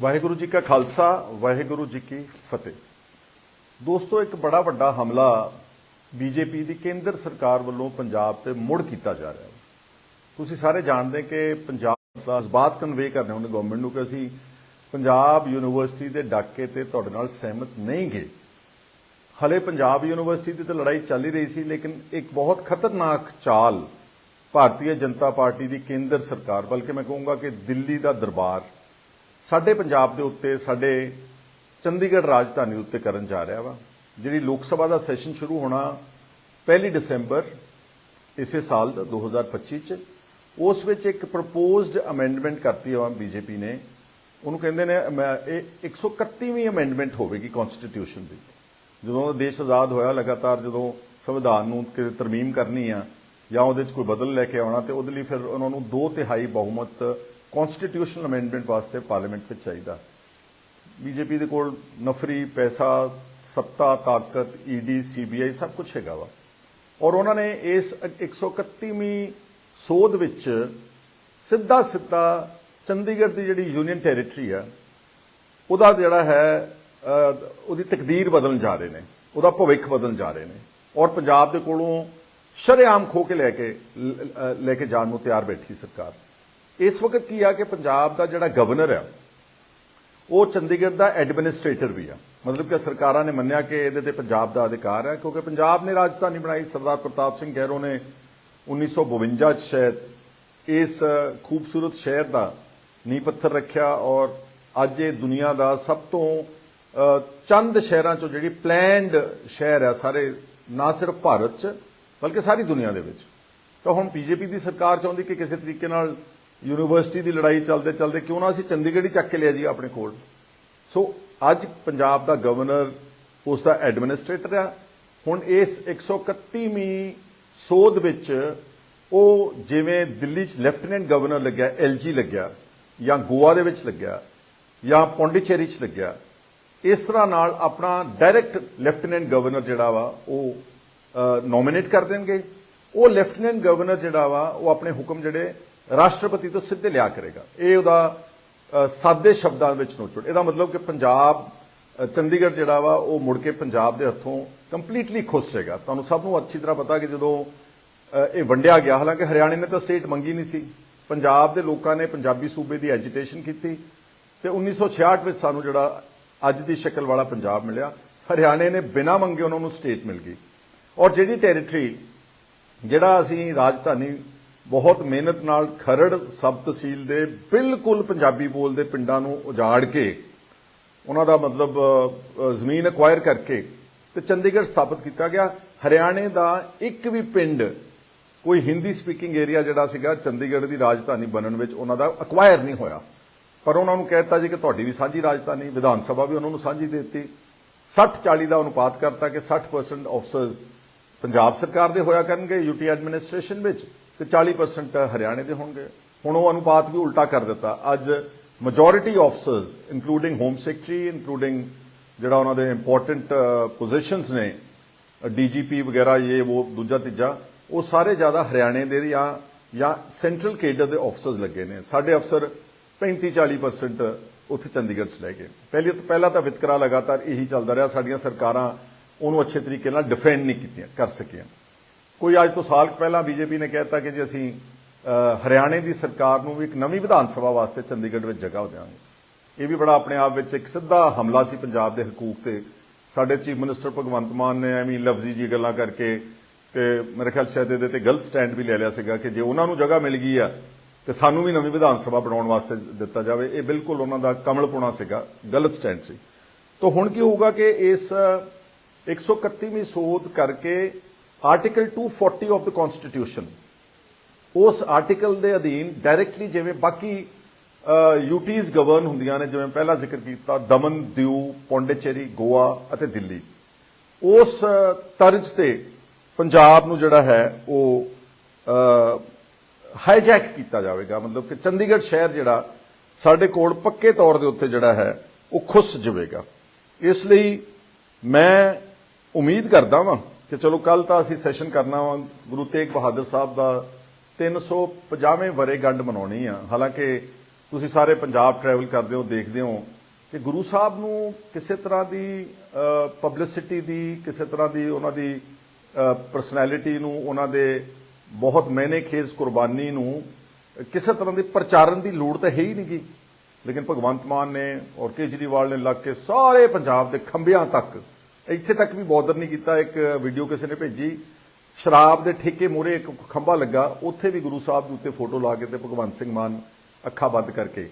ਵਾਹਿਗੁਰੂ ਜੀ ਕਾ ਖਾਲਸਾ, ਵਾਹਿਗੁਰੂ ਜੀ ਕੀ ਫਤਿਹ। ਦੋਸਤੋ, ਇੱਕ ਬੜਾ ਵੱਡਾ ਹਮਲਾ ਬੀਜੇਪੀ ਦੀ ਕੇਂਦਰ ਸਰਕਾਰ ਵੱਲੋਂ ਪੰਜਾਬ ਤੇ ਮੁੜ ਕੀਤਾ ਜਾ ਰਿਹਾ ਹੈ। ਤੁਸੀਂ ਸਾਰੇ ਜਾਣਦੇ ਕਿ ਪੰਜਾਬ ਦਾ ਜਜ਼ਬਾਤ ਕਨਵੇ ਕਰਨੇ ਉਹਨੇ ਗਵਰਨਮੈਂਟ ਨੂੰ ਕਿ ਅਸੀਂ ਪੰਜਾਬ ਯੂਨੀਵਰਸਿਟੀ ਦੇ ਡਾਕੇ ਤੇ ਤੁਹਾਡੇ ਨਾਲ ਸਹਿਮਤ ਨਹੀਂ ਗਏ। ਹਲੇ ਪੰਜਾਬ ਯੂਨੀਵਰਸਿਟੀ ਦੀ ਤਾਂ ਲੜਾਈ ਚੱਲ ਹੀ ਰਹੀ ਸੀ, ਲੇਕਿਨ ਇੱਕ ਬਹੁਤ ਖਤਰਨਾਕ ਚਾਲ ਭਾਰਤੀ ਜਨਤਾ ਪਾਰਟੀ ਦੀ ਕੇਂਦਰ ਸਰਕਾਰ, ਬਲਕਿ ਮੈਂ ਕਹੂੰਗਾ ਕਿ ਦਿੱਲੀ ਦਾ ਦਰਬਾਰ ਸਾਡੇ ਪੰਜਾਬ ਦੇ ਉੱਤੇ, ਸਾਡੇ ਚੰਡੀਗੜ੍ਹ ਰਾਜਧਾਨੀ ਉੱਤੇ ਕਰਨ ਜਾ ਰਿਹਾ ਵਾ। ਜਿਹੜੀ ਲੋਕ ਸਭਾ ਦਾ ਸੈਸ਼ਨ ਸ਼ੁਰੂ ਹੋਣਾ 1 ਦਸੰਬਰ ਇਸੇ ਸਾਲ ਦਾ 2025 ਚ, ਉਸ ਵਿੱਚ ਇੱਕ ਪ੍ਰਪੋਜ਼ਡ ਅਮੈਂਡਮੈਂਟ ਕਰਤੀ ਹੈ ਬੀਜੇਪੀ ਨੇ। ਉਹਨੂੰ ਕਹਿੰਦੇ ਨੇ ਮੈਂ- ਇਹ 131ਵੀਂ ਅਮੈਂਡਮੈਂਟ ਹੋਵੇਗੀ ਕਨਸਟੀਟਿਊਸ਼ਨ ਦੀ। ਜਦੋਂ ਦਾ ਦੇਸ਼ ਆਜ਼ਾਦ ਹੋਇਆ ਲਗਾਤਾਰ, ਜਦੋਂ ਸੰਵਿਧਾਨ ਨੂੰ ਕਿਤੇ ਤਰਮੀਮ ਕਰਨੀ ਆ ਜਾਂ ਉਹਦੇ 'ਚ ਕੋਈ ਬਦਲ ਲੈ ਕੇ ਆਉਣਾ, ਤੇ ਉਹਦੇ ਲਈ ਫਿਰ ਉਹਨਾਂ ਨੂੰ ਦੋ ਤਿਹਾਈ ਬਹੁਮਤ ਕਨਸਟੀਟਿਊਸ਼ਨਲ ਅਮੈਂਡਮੈਂਟ ਵਾਸਤੇ ਪਾਰਲੀਮੈਂਟ ਵਿੱਚ ਚਾਹੀਦਾ। ਬੀਜੇਪੀ ਦੇ ਕੋਲ ਨਫਰੀ, ਪੈਸਾ, ਸੱਤਾ, ਤਾਕਤ ਈਡੀ ਸੀਬੀਆਈ ਸਭ ਕੁਝ ਹੈਗਾ ਵਾ। ਔਰ ਉਹਨਾਂ ਨੇ ਇਸ 131ਵੀਂ ਸੋਧ ਵਿੱਚ ਸਿੱਧਾ ਸਿੱਧਾ ਚੰਡੀਗੜ੍ਹ ਦੀ ਜਿਹੜੀ ਯੂਨੀਅਨ ਟੈਰੀਟਰੀ ਆ, ਉਹਦਾ ਜਿਹੜਾ ਹੈ ਉਹਦੀ ਤਕਦੀਰ ਬਦਲਣ ਜਾ ਰਹੇ ਨੇ, ਉਹਦਾ ਭਵਿੱਖ ਬਦਲਣ ਜਾ ਰਹੇ ਨੇ। ਔਰ ਪੰਜਾਬ ਦੇ ਕੋਲੋਂ ਸ਼ਰੇਆਮ ਖੋ ਕੇ ਲੈ ਕੇ ਲੈ ਕੇ ਜਾਣ ਨੂੰ ਤਿਆਰ ਬੈਠੀ ਸਰਕਾਰ। ਇਸ ਵਕਤ ਕੀ ਆ ਕਿ ਪੰਜਾਬ ਦਾ ਜਿਹੜਾ ਗਵਰਨਰ ਆ, ਉਹ ਚੰਡੀਗੜ੍ਹ ਦਾ ਐਡਮਿਨਿਸਟ੍ਰੇਟਰ ਵੀ ਆ। ਮਤਲਬ ਕਿ ਸਰਕਾਰਾਂ ਨੇ ਮੰਨਿਆ ਕਿ ਇਹਦੇ ਤੇ ਪੰਜਾਬ ਦਾ ਅਧਿਕਾਰ ਹੈ, ਕਿਉਂਕਿ ਪੰਜਾਬ ਨੇ ਰਾਜਧਾਨੀ ਬਣਾਈ, ਸਰਦਾਰ ਪ੍ਰਤਾਪ ਸਿੰਘ ਗਹਿਰੋ ਨੇ 1952 ਚ ਸ਼ਾਇਦ ਇਸ ਖੂਬਸੂਰਤ ਸ਼ਹਿਰ ਦਾ ਨੀਂਹ ਪੱਥਰ ਰੱਖਿਆ ਔਰ ਅੱਜ ਇਹ ਦੁਨੀਆ ਦਾ ਸਭ ਤੋਂ ਚੰਦ ਸ਼ਹਿਰਾਂ ਚੋਂ ਜਿਹੜੀ ਪਲੈਨਡ ਸ਼ਹਿਰ ਹੈ ਸਾਰੇ, ਨਾ ਸਿਰਫ ਭਾਰਤ ਚ, ਬਲਕਿ ਸਾਰੀ ਦੁਨੀਆ ਦੇ ਵਿੱਚ। ਤਾਂ ਹੁਣ ਬੀਜੇਪੀ ਦੀ ਸਰਕਾਰ ਚਾਹੁੰਦੀ ਕਿ ਕਿਸੇ ਤਰੀਕੇ ਨਾਲ ਯੂਨੀਵਰਸਿਟੀ ਦੀ ਲੜਾਈ ਚੱਲਦੇ ਚੱਲਦੇ ਕਿਉਂ ਨਾ ਅਸੀਂ ਚੰਡੀਗੜ੍ਹ ਹੀ ਚੱਕ ਕੇ ਲਿਆ ਜੀ ਆਪਣੇ ਕੋਲ। ਸੋ ਅੱਜ ਪੰਜਾਬ ਦਾ ਗਵਰਨਰ ਉਸ ਦਾ ਐਡਮਿਨਿਸਟ੍ਰੇਟਰ ਆ। ਹੁਣ ਇਸ 131ਵੀਂ ਸੋਧ ਵਿੱਚ ਉਹ ਜਿਵੇਂ ਦਿੱਲੀ 'ਚ ਲੈਫਟੀਨੈਂਟ ਗਵਰਨਰ ਲੱਗਿਆ ਐਲਜੀ ਲੱਗਿਆ, ਜਾਂ ਗੋਆ ਦੇ ਵਿੱਚ ਲੱਗਿਆ, ਜਾਂ ਪੌਂਡੀਚੇਰੀ 'ਚ ਲੱਗਿਆ, ਇਸ ਤਰ੍ਹਾਂ ਨਾਲ ਆਪਣਾ ਡਾਇਰੈਕਟ ਲੈਫਟੀਨੈਂਟ ਗਵਰਨਰ ਜਿਹੜਾ ਵਾ, ਉਹ ਨੋਮੀਨੇਟ ਕਰ ਦੇਣਗੇ। ਉਹ ਲੈਫਟੀਨੈਂਟ ਗਵਰਨਰ ਜਿਹੜਾ ਵਾ, ਉਹ ਆਪਣੇ ਹੁਕਮ ਜਿਹੜੇ ਰਾਸ਼ਟਰਪਤੀ ਤੋਂ ਸਿੱਧੇ ਲਿਆ ਕਰੇਗਾ। ਇਹ ਉਹਦਾ ਸਾਦੇ ਸ਼ਬਦਾਂ ਵਿੱਚ ਨੋਚੜ ਇਹਦਾ ਮਤਲਬ ਕਿ ਪੰਜਾਬ ਚੰਡੀਗੜ੍ਹ ਜਿਹੜਾ ਵਾ, ਉਹ ਮੁੜ ਕੇ ਪੰਜਾਬ ਦੇ ਹੱਥੋਂ ਕੰਪਲੀਟਲੀ ਖੁੱਸ ਜਾਏਗਾ ਤੁਹਾਨੂੰ ਸਭ ਨੂੰ ਅੱਛੀ ਤਰ੍ਹਾਂ ਪਤਾ ਕਿ ਜਦੋਂ ਇਹ ਵੰਡਿਆ ਗਿਆ, ਹਾਲਾਂਕਿ ਹਰਿਆਣੇ ਨੇ ਤਾਂ ਸਟੇਟ ਮੰਗੀ ਨਹੀਂ ਸੀ। ਪੰਜਾਬ ਦੇ ਲੋਕਾਂ ਨੇ ਪੰਜਾਬੀ ਸੂਬੇ ਦੀ ਐਜੀਟੇਸ਼ਨ ਕੀਤੀ ਤੇ 1966 ਵਿੱਚ ਸਾਨੂੰ ਜਿਹੜਾ ਅੱਜ ਦੀ ਸ਼ਕਲ ਵਾਲਾ ਪੰਜਾਬ ਮਿਲਿਆ। ਹਰਿਆਣੇ ਨੇ ਬਿਨਾਂ ਮੰਗੇ ਉਹਨਾਂ ਨੂੰ ਸਟੇਟ ਮਿਲ ਗਈ। ਔਰ ਜਿਹੜੀ ਟੈਰੀਟਰੀ ਜਿਹੜਾ ਅਸੀਂ ਰਾਜਧਾਨੀ ਬਹੁਤ ਮਿਹਨਤ ਨਾਲ ਖਰੜ ਸਬ ਤਹਿਸੀਲ ਦੇ ਬਿਲਕੁਲ ਪੰਜਾਬੀ ਬੋਲਦੇ ਪਿੰਡਾਂ ਨੂੰ ਉਜਾੜ ਕੇ ਉਹਨਾਂ ਦਾ ਮਤਲਬ ਜ਼ਮੀਨ ਅਕਵਾਇਰ ਕਰਕੇ ਤੇ ਚੰਡੀਗੜ੍ਹ ਸਥਾਪਿਤ ਕੀਤਾ ਗਿਆ। ਹਰਿਆਣੇ ਦਾ ਇੱਕ ਵੀ ਪਿੰਡ, ਕੋਈ ਹਿੰਦੀ ਸਪੀਕਿੰਗ ਏਰੀਆ ਜਿਹੜਾ ਸੀਗਾ, ਚੰਡੀਗੜ੍ਹ ਦੀ ਰਾਜਧਾਨੀ ਬਣਨ ਵਿੱਚ ਉਹਨਾਂ ਦਾ ਅਕਵਾਇਰ ਨਹੀਂ ਹੋਇਆ। ਪਰ ਉਹਨਾਂ ਨੂੰ ਕਹਿਤਾ ਜੀ ਕਿ ਤੁਹਾਡੀ ਵੀ ਸਾਂਝੀ ਰਾਜਧਾਨੀ, ਵਿਧਾਨ ਸਭਾ ਵੀ ਉਹਨਾਂ ਨੂੰ ਸਾਂਝੀ ਦੇ ਦਿੱਤੀ। 60 40 ਦਾ ਅਨੁਪਾਤ ਕਰਤਾ ਕਿ 60% ਆਫਸਰਸ ਪੰਜਾਬ ਸਰਕਾਰ ਦੇ ਹੋਇਆ ਕਰਨਗੇ ਯੂਟੀ ਐਡਮਿਨਿਸਟ੍ਰੇਸ਼ਨ ਵਿੱਚ। ਤੇ 40% ਹਰਿਆਣੇ ਦੇ ਹੋਣਗੇ। ਹੁਣ ਉਹ ਅਨੁਪਾਤ ਵੀ ਉਲਟਾ ਕਰ ਦਿੱਤਾ। ਅੱਜ majority officers including home secretary including ਜਿਹੜਾ ਉਹਨਾਂ ਦੇ ਇੰਪੋਰਟੈਂਟ ਪੋਜੀਸ਼ਨਸ ਨੇ ਡੀਜੀਪੀ ਵਗੈਰਾ, ਇਹ ਉਹ ਦੂਜਾ ਤੀਜਾ, ਉਹ ਸਾਰੇ ਜ਼ਿਆਦਾ ਹਰਿਆਣੇ ਦੇ ਜਾਂ ਜਾਂ ਸੈਂਟਰਲ ਕੇਡਰ ਦੇ ਆਫਸਰਸ ਲੱਗੇ ਨੇ। ਸਾਡੇ ਅਫਸਰ 35 40% ਉੱਥੇ ਚੰਡੀਗੜ੍ਹ 'ਚ ਲੈ ਗਏ। ਪਹਿਲੀ ਪਹਿਲਾਂ ਤਾਂ ਵਿਤਕਰਾ ਲਗਾਤਾਰ ਇਹੀ ਚੱਲਦਾ ਰਿਹਾ। ਸਾਡੀਆਂ ਸਰਕਾਰਾਂ ਉਹਨੂੰ ਅੱਛੇ ਤਰੀਕੇ ਨਾਲ ਡਿਫੈਂਡ ਨਹੀਂ ਕੀਤੀਆਂ, ਕਰ ਸਕੀਆਂ। ਕੋਈ ਅੱਜ ਤੋਂ ਸਾਲ ਕੁ ਪਹਿਲਾਂ ਬੀਜੇਪੀ ਨੇ ਕਹਿਤਾ ਕਿ ਜੇ ਅਸੀਂ ਹਰਿਆਣੇ ਦੀ ਸਰਕਾਰ ਨੂੰ ਵੀ ਇੱਕ ਨਵੀਂ ਵਿਧਾਨ ਸਭਾ ਵਾਸਤੇ ਚੰਡੀਗੜ੍ਹ ਵਿੱਚ ਜਗ੍ਹਾ ਦਿਆਂਗੇ। ਇਹ ਵੀ ਬੜਾ ਆਪਣੇ ਆਪ ਵਿੱਚ ਇੱਕ ਸਿੱਧਾ ਹਮਲਾ ਸੀ ਪੰਜਾਬ ਦੇ ਹਕੂਕ ਤੇ। ਸਾਡੇ ਚੀਫ ਮਿਨਿਸਟਰ ਭਗਵੰਤ ਮਾਨ ਨੇ ਐਵੇਂ ਲਫ਼ਜ਼ੀ ਜੀ ਗੱਲਾਂ ਕਰਕੇ ਤੇ ਮੇਰੇ ਖਿਆਲ ਸ਼ਾਇਦ ਇਹਦੇ ਤੇ ਗਲਤ ਸਟੈਂਡ ਵੀ ਲੈ ਲਿਆ ਸੀਗਾ ਕਿ ਜੇ ਉਹਨਾਂ ਨੂੰ ਜਗ੍ਹਾ ਮਿਲ ਗਈ ਆ, ਤੇ ਸਾਨੂੰ ਵੀ ਨਵੀਂ ਵਿਧਾਨ ਸਭਾ ਬਣਾਉਣ ਵਾਸਤੇ ਦਿੱਤਾ ਜਾਵੇ। ਇਹ ਬਿਲਕੁਲ ਉਹਨਾਂ ਦਾ ਕਮਲਪੁਣਾ ਸੀਗਾ, ਗਲਤ ਸਟੈਂਡ ਸੀ। ਤਾਂ ਹੁਣ ਕੀ ਹੋਊਗਾ ਕਿ ਇਸ 131ਵੀਂ ਸੋਧ ਕਰਕੇ ਆਰਟੀਕਲ 240 ਆਫ ਦ ਕਨਸਟੀਟਿਊਸ਼ਨ ਉਸ ਆਰਟੀਕਲ ਦੇ ਅਧੀਨ ਡਾਇਰੈਕਟਲੀ ਜਿਵੇਂ ਬਾਕੀ ਯੂਟੀਜ਼ ਗਵਰਨ ਹੁੰਦੀਆਂ ਨੇ, ਜਿਵੇਂ ਪਹਿਲਾਂ ਜ਼ਿਕਰ ਕੀਤਾ ਦਮਨ, ਦਿਊ, ਪੌਂਡੇਚੇਰੀ, ਗੋਆ ਅਤੇ ਦਿੱਲੀ। ਉਸ ਤਰਜ਼ ਤੇ ਪੰਜਾਬ ਨੂੰ ਜਿਹੜਾ ਹੈ ਉਹ ਹਾਈਜੈਕ ਕੀਤਾ ਜਾਵੇਗਾ। ਮਤਲਬ ਕਿ ਚੰਡੀਗੜ੍ਹ ਸ਼ਹਿਰ ਜਿਹੜਾ ਸਾਡੇ ਕੋਲ ਪੱਕੇ ਤੌਰ ਦੇ ਉੱਤੇ ਜਿਹੜਾ ਹੈ, ਉਹ ਖੁੱਸ ਜਾਵੇਗਾ। ਇਸ ਲਈ ਮੈਂ ਉਮੀਦ ਕਰਦਾ ਵਾਂ ਕਿ ਚਲੋ ਕੱਲ ਤਾਂ ਅਸੀਂ ਸੈਸ਼ਨ ਕਰਨਾ ਵਾ, ਗੁਰੂ ਤੇਗ ਬਹਾਦਰ ਸਾਹਿਬ ਦਾ 350ਵੇਂ ਵਰੇਗੰਢ ਮਨਾਉਣੀ ਆ। ਹਾਲਾਂਕਿ ਤੁਸੀਂ ਸਾਰੇ ਪੰਜਾਬ ਟਰੈਵਲ ਕਰਦੇ ਹੋ, ਦੇਖਦੇ ਹੋ ਕਿ ਗੁਰੂ ਸਾਹਿਬ ਨੂੰ ਕਿਸੇ ਤਰ੍ਹਾਂ ਦੀ ਪਬਲਿਸਿਟੀ ਦੀ, ਕਿਸੇ ਤਰ੍ਹਾਂ ਦੀ ਉਹਨਾਂ ਦੀ ਪਰਸਨੈਲਿਟੀ ਨੂੰ, ਉਹਨਾਂ ਦੇ ਬਹੁਤ ਮਹਿਨੇ ਖੇਜ਼ ਕੁਰਬਾਨੀ ਨੂੰ ਕਿਸੇ ਤਰ੍ਹਾਂ ਦੀ ਪ੍ਰਚਾਰਨ ਦੀ ਲੋੜ ਤਾਂ ਹੈ ਹੀ ਨਹੀਂਗੀ ਲੇਕਿਨ ਭਗਵੰਤ ਮਾਨ ਨੇ ਔਰ ਕੇਜਰੀਵਾਲ ਨੇ ਲੱਗ ਕੇ ਸਾਰੇ ਪੰਜਾਬ ਦੇ ਖੰਭਿਆਂ ਤੱਕ ਇੱਥੇ ਤੱਕ ਵੀ ਬੌਦਰ ਨਹੀਂ ਕੀਤਾ, ਇੱਕ ਵੀਡੀਓ ਕਿਸੇ ਨੇ ਭੇਜੀ। ਸ਼ਰਾਬ ਦੇ ਠੇਕੇ ਮੂਹਰੇ ਇੱਕ ਖੰਭਾ ਲੱਗਾ, ਉੱਥੇ ਵੀ ਗੁਰੂ ਸਾਹਿਬ ਦੇ ਉੱਤੇ ਫੋਟੋ ਲਾ ਕੇ ਤੇ ਭਗਵੰਤ ਸਿੰਘ ਮਾਨ ਅੱਖਾਂ ਬੰਦ ਕਰਕੇ।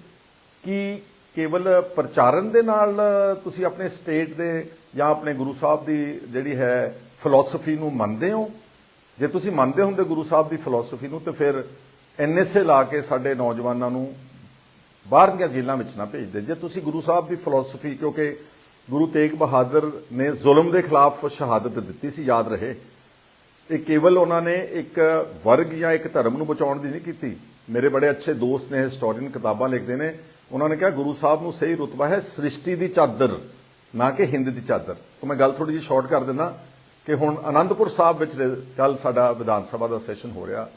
ਕੀ ਕੇਵਲ ਪ੍ਰਚਾਰਨ ਦੇ ਨਾਲ ਤੁਸੀਂ ਆਪਣੇ ਸਟੇਟ ਦੇ ਜਾਂ ਆਪਣੇ ਗੁਰੂ ਸਾਹਿਬ ਦੀ ਜਿਹੜੀ ਹੈ ਫਿਲਾਸਫੀ ਨੂੰ ਮੰਨਦੇ ਹੋ? ਜੇ ਤੁਸੀਂ ਮੰਨਦੇ ਹੁੰਦੇ ਗੁਰੂ ਸਾਹਿਬ ਦੀ ਫਿਲਾਸਫੀ ਨੂੰ, ਤੇ ਫਿਰ ਐਨਐਸਏ ਲਾ ਕੇ ਸਾਡੇ ਨੌਜਵਾਨਾਂ ਨੂੰ ਬਾਹਰ ਦੀਆਂ ਜੇਲ੍ਹਾਂ ਵਿੱਚ ਨਾ ਭੇਜਦੇ ਜੇ ਤੁਸੀਂ ਗੁਰੂ ਸਾਹਿਬ ਦੀ ਫਿਲਾਸਫੀ ਕਿਉਂਕਿ ਗੁਰੂ ਤੇਗ ਬਹਾਦਰ ਨੇ ਜ਼ੁਲਮ ਦੇ ਖਿਲਾਫ ਸ਼ਹਾਦਤ ਦਿੱਤੀ ਸੀ, ਯਾਦ ਰਹੇ। ਇਹ ਕੇਵਲ ਉਹਨਾਂ ਨੇ ਇੱਕ ਵਰਗ ਜਾਂ ਇੱਕ ਧਰਮ ਨੂੰ ਬਚਾਉਣ ਦੀ ਨਹੀਂ ਕੀਤੀ। ਮੇਰੇ ਬੜੇ ਅੱਛੇ ਦੋਸਤ ਨੇ ਹਿਸਟੋਰੀਅਨ ਕਿਤਾਬਾਂ ਲਿਖਦੇ ਨੇ। ਉਹਨਾਂ ਨੇ ਕਿਹਾ, ਗੁਰੂ ਸਾਹਿਬ ਨੂੰ ਸਹੀ ਰੁਤਬਾ ਹੈ ਸ੍ਰਿਸ਼ਟੀ ਦੀ ਚਾਦਰ, ਨਾ ਕਿ ਹਿੰਦ ਦੀ ਚਾਦਰ। ਤਾਂ ਮੈਂ ਗੱਲ ਥੋੜੀ ਜਿਹੀ ਸ਼ਾਰਟ ਕਰ ਦਿੰਦਾ ਕਿ ਹੁਣ ਆਨੰਦਪੁਰ ਸਾਹਿਬ ਵਿੱਚ ਕੱਲ ਸਾਡਾ ਵਿਧਾਨ ਸਭਾ ਦਾ ਸੈਸ਼ਨ ਹੋ ਰਿਹਾ।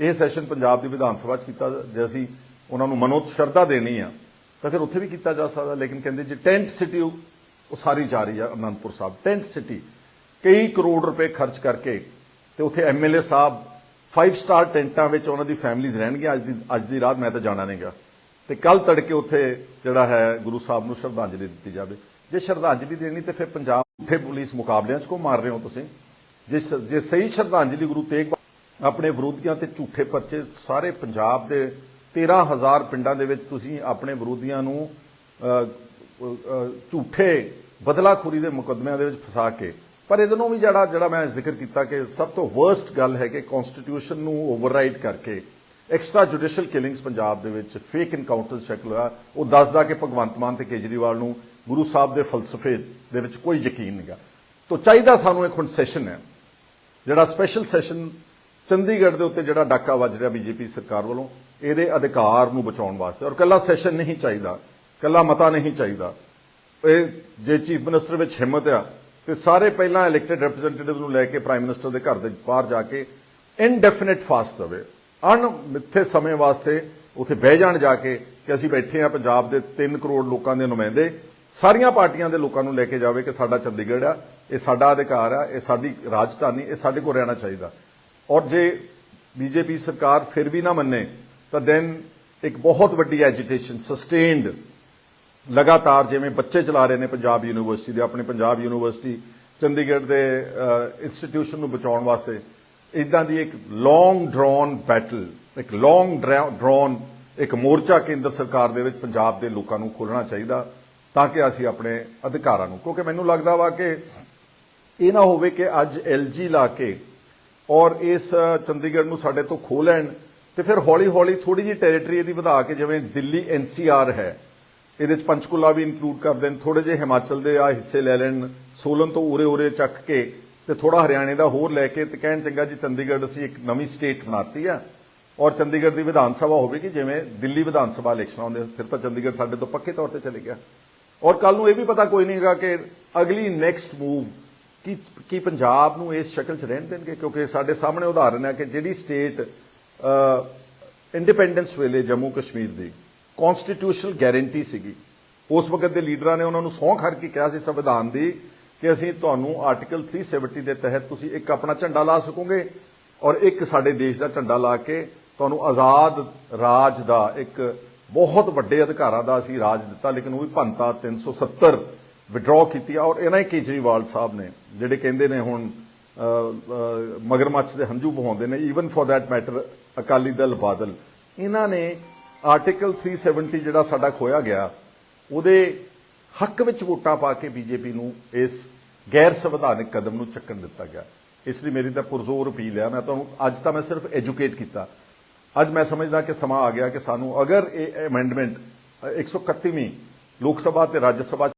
ਇਹ ਸੈਸ਼ਨ ਪੰਜਾਬ ਦੀ ਵਿਧਾਨ ਸਭਾ 'ਚ ਕੀਤਾ ਜੇ ਅਸੀਂ ਉਹਨਾਂ ਨੂੰ ਮਨੋਤ ਸ਼ਰਧਾ ਦੇਣੀ ਆ, ਤਾਂ ਫਿਰ ਉੱਥੇ ਵੀ ਕੀਤਾ ਜਾ ਸਕਦਾ। ਲੇਕਿਨ ਕਹਿੰਦੇ ਜੇ, ਟੈਂਟ ਸਿਟੀ ਉਸਾਰੀ ਜਾ ਰਹੀ ਆ ਅਨੰਦਪੁਰ ਸਾਹਿਬ। ਟੈਂਟ ਸਿਟੀ ਕਈ ਕਰੋੜ ਰੁਪਏ ਖਰਚ ਕਰਕੇ ਤੇ ਉੱਥੇ ਐਮਐਲਏ ਸਾਹਿਬ 5 ਸਟਾਰ ਟੈਂਟਾਂ ਵਿੱਚ ਉਹਨਾਂ ਦੀ ਫੈਮਿਲੀਜ਼ ਰਹਿਣਗੀਆਂ। ਅੱਜ ਦੀ ਅੱਜ ਦੀ ਰਾਤ ਮੈਂ ਤਾਂ ਜਾਣਾ ਨਹੀਂਗਾ ਤੇ ਕੱਲ ਤੜਕੇ ਉੱਥੇ ਜਿਹੜਾ ਹੈ ਗੁਰੂ ਸਾਹਿਬ ਨੂੰ ਸ਼ਰਧਾਂਜਲੀ ਦਿੱਤੀ ਜਾਵੇ। ਜੇ ਸ਼ਰਧਾਂਜਲੀ ਦੇਣੀ ਤੇ ਫਿਰ ਪੰਜਾਬ ਉੱਥੇ ਪੁਲਿਸ ਮੁਕਾਬਲਿਆਂ 'ਚ ਕੋ ਮਾਰ ਰਹੇ ਹੋ ਤੁਸੀਂ? ਜੇ ਜੇ ਸਹੀ ਸ਼ਰਧਾਂਜਲੀ ਗੁਰੂ ਤੇਗ ਆਪਣੇ ਵਿਰੋਧੀਆਂ ਤੇ ਝੂਠੇ ਪਰਚੇ ਸਾਰੇ ਪੰਜਾਬ ਦੇ 13000 ਪਿੰਡਾਂ ਦੇ ਵਿੱਚ ਤੁਸੀਂ ਆਪਣੇ ਵਿਰੋਧੀਆਂ ਨੂੰ ਝੂਠੇ ਬਦਲਾਖੋਰੀ ਦੇ ਮੁਕੱਦਮਿਆਂ ਦੇ ਵਿੱਚ ਫਸਾ ਕੇ। ਪਰ ਇਹਦੇ ਨੂੰ ਵੀ ਜਿਹੜਾ ਜਿਹੜਾ ਮੈਂ ਜ਼ਿਕਰ ਕੀਤਾ ਕਿ ਸਭ ਤੋਂ ਵਰਸਟ ਗੱਲ ਹੈ ਕਿ ਕਨਸਟੀਟਿਊਸ਼ਨ ਨੂੰ ਓਵਰਰਾਈਡ ਕਰਕੇ ਐਕਸਟਰਾ ਜੁਡੀਸ਼ੀਅਲ ਕਿਲਿੰਗਸ ਪੰਜਾਬ ਦੇ ਵਿੱਚ ਫੇਕ ਇਨਕਾਊਂਟਰਸ ਸ਼ਕਲ ਹੋਇਆ ਉਹ ਦੱਸਦਾ ਕਿ ਭਗਵੰਤ ਮਾਨ ਤੇ ਕੇਜਰੀਵਾਲ ਨੂੰ ਗੁਰੂ ਸਾਹਿਬ ਦੇ ਫਲਸਫੇ ਦੇ ਵਿੱਚ ਕੋਈ ਯਕੀਨ ਨਹੀਂਗਾ ਤੋਂ ਚਾਹੀਦਾ ਸਾਨੂੰ ਇੱਕ ਹੁਣ ਸੈਸ਼ਨ ਹੈ, ਜਿਹੜਾ ਸਪੈਸ਼ਲ ਸੈਸ਼ਨ ਚੰਡੀਗੜ੍ਹ ਦੇ ਉੱਤੇ ਜਿਹੜਾ ਡਾਕਾ ਵੱਜ ਰਿਹਾ ਬੀਜੇਪੀ ਸਰਕਾਰ ਵੱਲੋਂ, ਇਹਦੇ ਅਧਿਕਾਰ ਨੂੰ ਬਚਾਉਣ ਵਾਸਤੇ। ਔਰ ਕੱਲਾ ਸੈਸ਼ਨ ਨਹੀਂ ਚਾਹੀਦਾ। ਕੱਲਾ ਮਤਾ ਨਹੀਂ ਚਾਹੀਦਾ। ਇਹ ਜੇ ਚੀਫ ਮਿਨਿਸਟਰ ਵਿੱਚ ਹਿੰਮਤ ਆ, ਤੇ ਸਾਰੇ ਪਹਿਲਾਂ ਇਲੈਕਟਿਡ ਰਿਪਰੈਜ਼ੈਂਟੇਟਿਵ ਨੂੰ ਲੈ ਕੇ ਪ੍ਰਾਈਮ ਮਿਨਿਸਟਰ ਦੇ ਘਰ ਦੇ ਬਾਹਰ ਜਾ ਕੇ ਇਨਡੈਫੀਨਿਟ ਫਾਸਟ ਦਵੇ। ਅਣਮਿੱਥੇ ਸਮੇਂ ਵਾਸਤੇ ਉੱਥੇ ਬਹਿ ਜਾਣ ਜਾ ਕੇ ਕਿ ਅਸੀਂ ਬੈਠੇ ਆ ਪੰਜਾਬ ਦੇ 3 ਕਰੋੜ ਲੋਕਾਂ ਦੇ ਨੁਮਾਇੰਦੇ। ਸਾਰੀਆਂ ਪਾਰਟੀਆਂ ਦੇ ਲੋਕਾਂ ਨੂੰ ਲੈ ਕੇ ਜਾਵੇ ਕਿ ਸਾਡਾ ਚੰਡੀਗੜ੍ਹ ਆ, ਇਹ ਸਾਡਾ ਅਧਿਕਾਰ ਆ, ਇਹ ਸਾਡੀ ਰਾਜਧਾਨੀ, ਇਹ ਸਾਡੇ ਕੋਲ ਰਹਿਣਾ ਚਾਹੀਦਾ। ਔਰ ਜੇ ਬੀਜੇਪੀ ਸਰਕਾਰ ਫਿਰ ਵੀ ਨਾ ਮੰਨੇ, ਤਾਂ ਦੈਨ ਇੱਕ ਬਹੁਤ ਵੱਡੀ ਐਜੀਟੇਸ਼ਨ ਸਸਟੇਨਡ ਲਗਾਤਾਰ ਜਿਵੇਂ ਬੱਚੇ ਚਲਾ ਰਹੇ ਨੇ ਪੰਜਾਬ ਯੂਨੀਵਰਸਿਟੀ ਦੇ, ਆਪਣੇ ਪੰਜਾਬ ਯੂਨੀਵਰਸਿਟੀ ਚੰਡੀਗੜ੍ਹ ਦੇ ਇੰਸਟੀਟਿਊਸ਼ਨ ਨੂੰ ਬਚਾਉਣ ਵਾਸਤੇ ਇਦਾਂ ਦੀ ਇੱਕ ਲੌਂਗ ਡਰਾਨ ਬੈਟਲ ਇੱਕ ਲੌਂਗ ਡਰਾਨ ਇੱਕ ਮੋਰਚਾ ਕੇਂਦਰ ਸਰਕਾਰ ਦੇ ਵਿੱਚ ਪੰਜਾਬ ਦੇ ਲੋਕਾਂ ਨੂੰ ਖੋਲਣਾ ਚਾਹੀਦਾ ਤਾਂ ਕਿ ਅਸੀਂ ਆਪਣੇ ਅਧਿਕਾਰਾਂ ਨੂੰ, ਕਿਉਂਕਿ ਮੈਨੂੰ ਲੱਗਦਾ ਵਾ ਕਿ ਇਹ ਨਾ ਹੋਵੇ ਕਿ ਅੱਜ ਐਲਜੀ ਲਾ ਕੇ ਔਰ ਇਸ, ਚੰਡੀਗੜ੍ਹ ਨੂੰ ਸਾਡੇ ਤੋਂ ਖੋਹ ਲੈਣ ਤੇ ਫਿਰ ਹੌਲੀ ਹੌਲੀ ਥੋੜੀ ਜਿਹੀ ਟੈਰੀਟਰੀ ਇਹਦੀ ਵਧਾ ਕੇ ਜਿਵੇਂ ਦਿੱਲੀ ਐਨਸੀਆਰ ਹੈ ਇਹਦੇ ਚ ਪੰਚਕੁਲਾ ਵੀ ਇਨਕਲੂਡ ਕਰ ਦੇਣ ਥੋੜੇ ਜਿਹੇ ਹਿਮਾਚਲ ਦੇ ਆ ਹਿੱਸੇ ਲੈ ਲੈਣ, ਸੋਲਨ ਤੋਂ ਉਰੇ ਉਰੇ ਚੱਕ ਕੇ ਤੇ ਥੋੜਾ ਹਰਿਆਣੇ ਦਾ ਹੋਰ ਲੈ ਕੇ ਤੇ ਕਹਿਣ ਚੰਗਾ ਜੀ ਚੰਡੀਗੜ੍ਹ ਅਸੀਂ ਇੱਕ ਨਵੀਂ ਸਟੇਟ ਬਣਾਤੀ ਆ। ਔਰ ਚੰਡੀਗੜ੍ਹ ਦੀ ਵਿਧਾਨ ਸਭਾ ਹੋਵੇਗੀ ਜਿਵੇਂ ਦਿੱਲੀ ਵਿਧਾਨ ਸਭਾ ਇਲੈਕਸ਼ਨ ਆਉਂਦੇ ਫਿਰ ਤਾਂ ਚੰਡੀਗੜ੍ਹ ਸਾਡੇ ਤੋਂ ਪੱਕੇ ਤੌਰ ਤੇ ਚਲੇ ਗਿਆ। ਔਰ ਕੱਲ ਨੂੰ ਇਹ ਵੀ ਪਤਾ ਕੋਈ ਨਹੀਂ ਹੈਗਾ ਕਿ ਅਗਲੀ ਨੈਕਸਟ ਮੂਵ ਕੀ ਕੀ ਪੰਜਾਬ ਨੂੰ ਇਸ ਸ਼ਕਲ 'ਚ ਰਹਿਣ ਦੇਣਗੇ, ਕਿਉਂਕਿ ਸਾਡੇ ਸਾਹਮਣੇ ਉਦਾਹਰਨ ਹੈ ਕਿ ਜਿਹੜੀ ਸਟੇਟ ਇੰਡੀਪੈਂਡੈਂਸ ਵੇਲੇ ਜੰਮੂ ਕਸ਼ਮੀਰ ਦੀ ਕਨਸਟੀਟਿਊਸ਼ਨਲ ਗਾਰੰਟੀ ਸੀਗੀ। ਉਸ ਵਕਤ ਦੇ ਲੀਡਰਾਂ ਨੇ ਉਹਨਾਂ ਨੂੰ ਸੌਂ ਖੜ ਕੇ ਕਿਹਾ ਸੀ ਸੰਵਿਧਾਨ ਦੀ ਕਿ ਅਸੀਂ ਤੁਹਾਨੂੰ ਆਰਟੀਕਲ 370 ਦੇ ਤਹਿਤ ਤੁਸੀਂ ਇੱਕ ਆਪਣਾ ਝੰਡਾ ਲਾ ਸਕੋਗੇ ਔਰ ਇੱਕ ਸਾਡੇ ਦੇਸ਼ ਦਾ ਝੰਡਾ ਲਾ ਕੇ ਤੁਹਾਨੂੰ ਆਜ਼ਾਦ ਰਾਜ ਦਾ ਇੱਕ ਬਹੁਤ ਵੱਡੇ ਅਧਿਕਾਰਾਂ ਦਾ ਅਸੀਂ ਰਾਜ ਦਿੱਤਾ, ਲੇਕਿਨ ਉਹ ਵੀ ਭੰਤਾ 370 ਵਿਡਰਾਅ ਕੀਤੀ ਔਰ ਇਹਨਾਂ ਹੀ ਕੇਜਰੀਵਾਲ ਸਾਹਿਬ ਨੇ, ਜਿਹੜੇ ਕਹਿੰਦੇ ਨੇ ਹੁਣ ਮਗਰਮੱਛ ਦੇ ਹੰਝੂ ਬਹਾਉਂਦੇ ਨੇ even for that matter Akali Dal Badal, ਇਹਨਾਂ ਨੇ ਆਰਟੀਕਲ 370 ਜਿਹੜਾ ਸਾਡਾ ਖੋਇਆ ਗਿਆ, ਉਹਦੇ ਹੱਕ ਵਿੱਚ ਵੋਟਾਂ ਪਾ ਕੇ ਬੀਜੇਪੀ ਨੂੰ ਇਸ ਗੈਰ ਸੰਵਿਧਾਨਕ ਕਦਮ ਨੂੰ ਚੱਕਣ ਦਿੱਤਾ ਗਿਆ। ਇਸ ਲਈ ਮੇਰੀ ਤਾਂ ਪੁਰਜ਼ੋਰ ਅਪੀਲ ਹੈ। ਮੈਂ ਤੁਹਾਨੂੰ ਅੱਜ ਤਾਂ ਮੈਂ ਸਿਰਫ ਐਜੂਕੇਟ ਕੀਤਾ। ਅੱਜ ਮੈਂ ਸਮਝਦਾ ਕਿ ਸਮਾਂ ਆ ਗਿਆ ਕਿ ਸਾਨੂੰ ਅਗਰ ਇਹ ਅਮੈਂਡਮੈਂਟ 131ਵੀਂ ਲੋਕ ਸਭਾ ਤੇ ਰਾਜ ਸਭਾ 'ਚ